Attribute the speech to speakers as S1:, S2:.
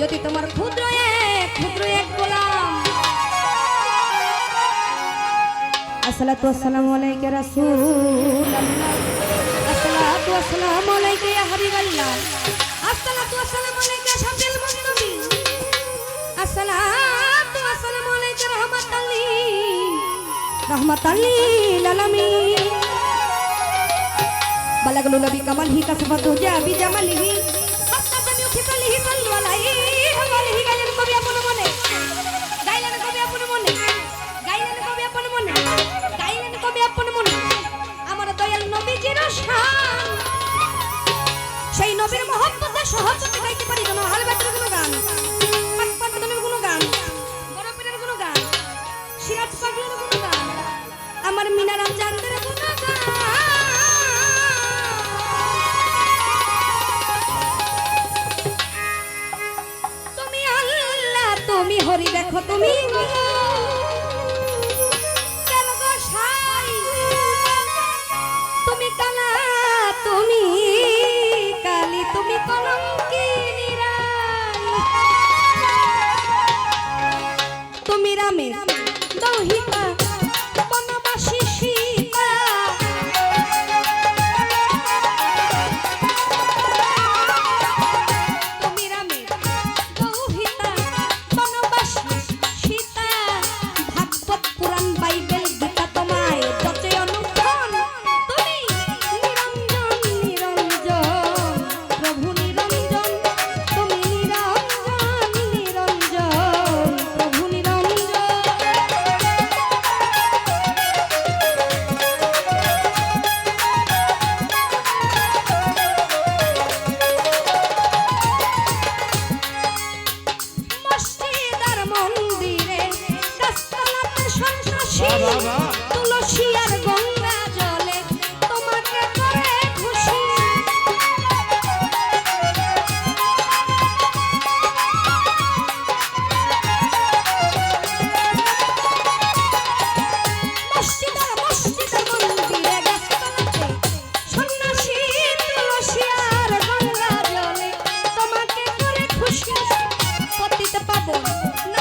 S1: যদি তোমার ক্ষুদ্র এক ক্ষুদ্র এক গোলাম। আসসালাতু আসসালামু আলাইকা রাসূলুল্লাহ। আসসালাতু আসসালামু আলাইকা ইয়া হাবিবাল্লাহ। আসসালাতু আসসালামু আলাইকা শাফিল মুজনবি আসসালাতু আসসালামু আলাইকা রাহমাতাল লিল লালামি বালাগুলো নবী কামাল হি কাসবাতু জাবি জামালিহি। অনুষ্ঠান সেই নবীর মহব্বতের সহজতে গাইতে পারি না হাল ব্যাটার কোনো গান পাটপাটনের কোনো গান বরফের কোনো গান, সিরাজ পাগলের কোনো গান, আমার মিনারাম জানতের কোনো গান। তুমি হরি, দেখো তুমি amazing. no.